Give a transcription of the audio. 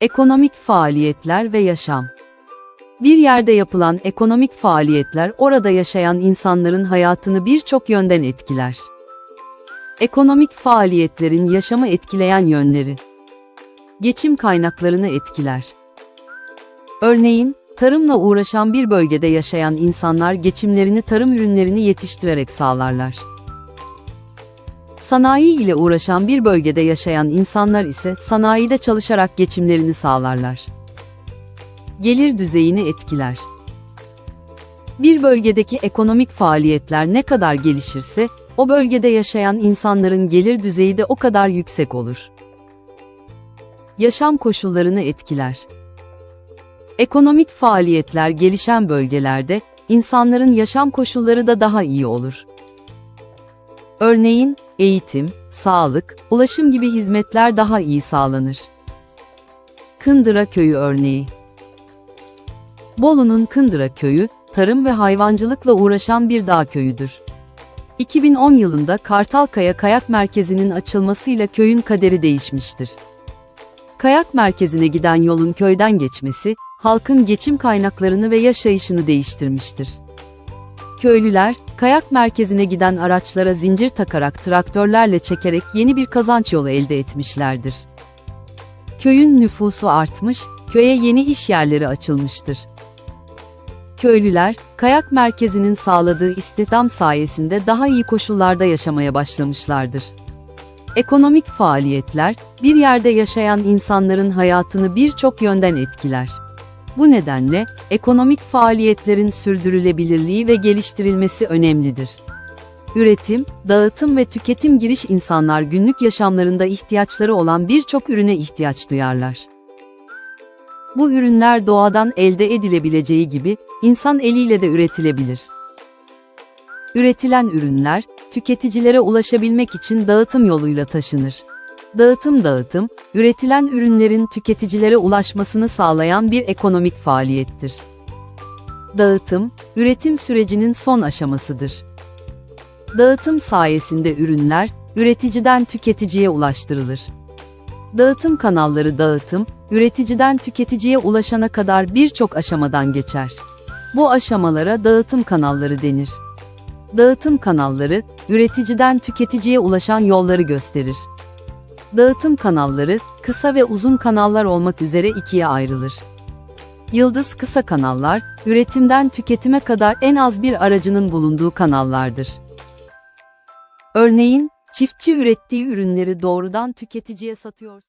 Ekonomik faaliyetler ve yaşam. Bir yerde yapılan ekonomik faaliyetler orada yaşayan insanların hayatını birçok yönden etkiler. Ekonomik faaliyetlerin yaşamı etkileyen yönleri. Geçim kaynaklarını etkiler. Örneğin, tarımla uğraşan bir bölgede yaşayan insanlar geçimlerini tarım ürünlerini yetiştirerek sağlarlar. Sanayi ile uğraşan bir bölgede yaşayan insanlar ise sanayide çalışarak geçimlerini sağlarlar. Gelir düzeyini etkiler. Bir bölgedeki ekonomik faaliyetler ne kadar gelişirse, o bölgede yaşayan insanların gelir düzeyi de o kadar yüksek olur. Yaşam koşullarını etkiler. Ekonomik faaliyetler gelişen bölgelerde, insanların yaşam koşulları da daha iyi olur. Örneğin, eğitim, sağlık, ulaşım gibi hizmetler daha iyi sağlanır. Kındıra Köyü örneği Bolu'nun Kındıra Köyü, tarım ve hayvancılıkla uğraşan bir dağ köyüdür. 2010 yılında Kartalkaya Kayak Merkezi'nin açılmasıyla köyün kaderi değişmiştir. Kayak merkezine giden yolun köyden geçmesi, halkın geçim kaynaklarını ve yaşayışını değiştirmiştir. Köylüler, kayak merkezine giden araçlara zincir takarak traktörlerle çekerek yeni bir kazanç yolu elde etmişlerdir. Köyün nüfusu artmış, köye yeni iş yerleri açılmıştır. Köylüler, kayak merkezinin sağladığı istihdam sayesinde daha iyi koşullarda yaşamaya başlamışlardır. Ekonomik faaliyetler, bir yerde yaşayan insanların hayatını birçok yönden etkiler. Bu nedenle, ekonomik faaliyetlerin sürdürülebilirliği ve geliştirilmesi önemlidir. Üretim, dağıtım ve tüketim giriş insanlar günlük yaşamlarında ihtiyaçları olan birçok ürüne ihtiyaç duyarlar. Bu ürünler doğadan elde edilebileceği gibi, insan eliyle de üretilebilir. Üretilen ürünler, tüketicilere ulaşabilmek için dağıtım yoluyla taşınır. Dağıtım dağıtım, üretilen ürünlerin tüketicilere ulaşmasını sağlayan bir ekonomik faaliyettir. Dağıtım, üretim sürecinin son aşamasıdır. Dağıtım sayesinde ürünler, üreticiden tüketiciye ulaştırılır. Dağıtım kanalları dağıtım, üreticiden tüketiciye ulaşana kadar birçok aşamadan geçer. Bu aşamalara dağıtım kanalları denir. Dağıtım kanalları, üreticiden tüketiciye ulaşan yolları gösterir. Dağıtım kanalları, kısa ve uzun kanallar olmak üzere ikiye ayrılır. Yıldız kısa kanallar, üretimden tüketime kadar en az bir aracının bulunduğu kanallardır. Örneğin, çiftçi ürettiği ürünleri doğrudan tüketiciye satıyor.